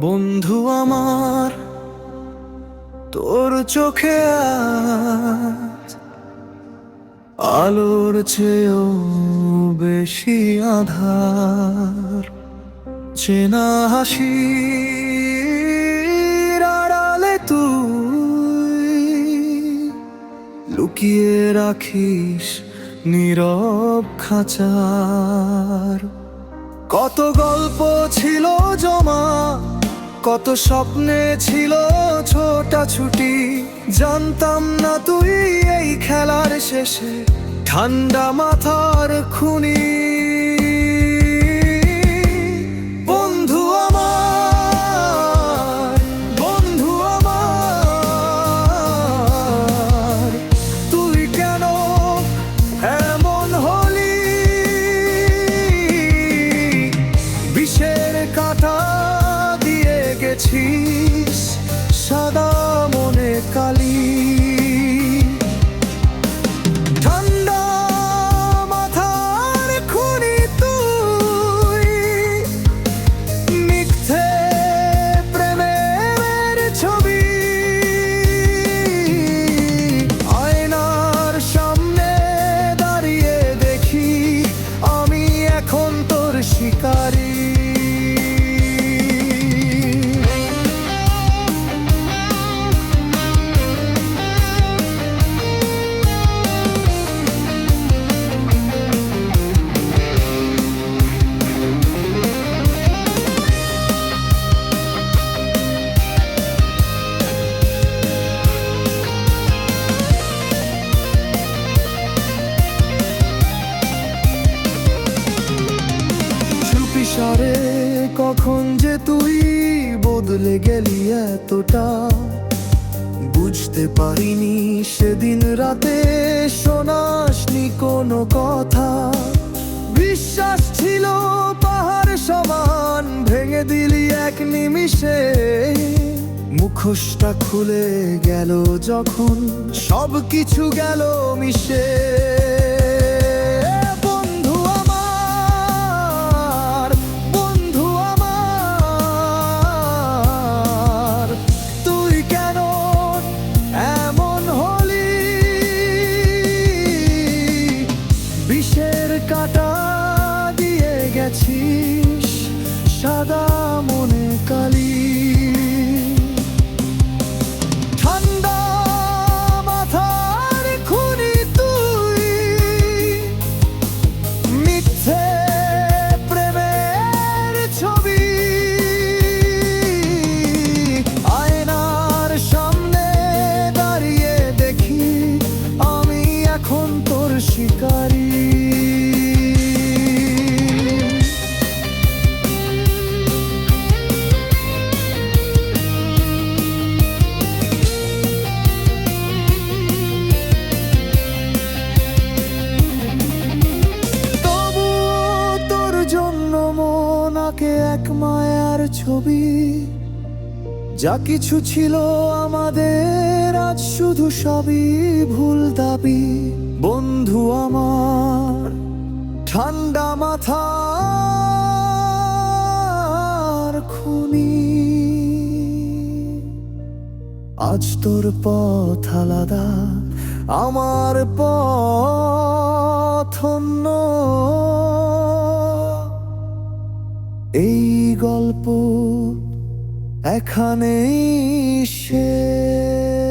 বন্ধু আমার, তোর চোখে আলোর চেয়েও বেশি আধার। চেনা হাসি আড়ালে তুই লুকিয়ে রাখিস নীরব খাঁচার। কত গল্প ছিল জমা কত স্বপ্নে ছিল ছোটা ছুটি। জানতাম না তুই এই খেলার শেষে। ঠান্ডা মাথার খুনি। চুপিসারে কখন যে তুই বদলে গেলি এতটা, বুঝতে পারিনি সেদিন রাতে শোনাসনি কোনো কথা। বিশ্বাস ছিল পাহাড় সমান, ভেঙে দিলি এক নিমিষে। মুখোশটা খুলে গেল যখন সব কিছু গেল মিশে। গেছিস সাদা মনে কালি। ঠান্ডা মাথার প্রেমের ছবি। সামনে দাঁড়িয়ে দেখি আমি এখন তোর শিকারী। ছবি, যা কিছু ছিল আমাদের, আজ শুধু সবই ভুল দাবি। বন্ধু আমার, ঠান্ডা মাথার খুনি। আজ তোর পথ আলাদা, আমার পথ এই গল্প এখানেই শেষ।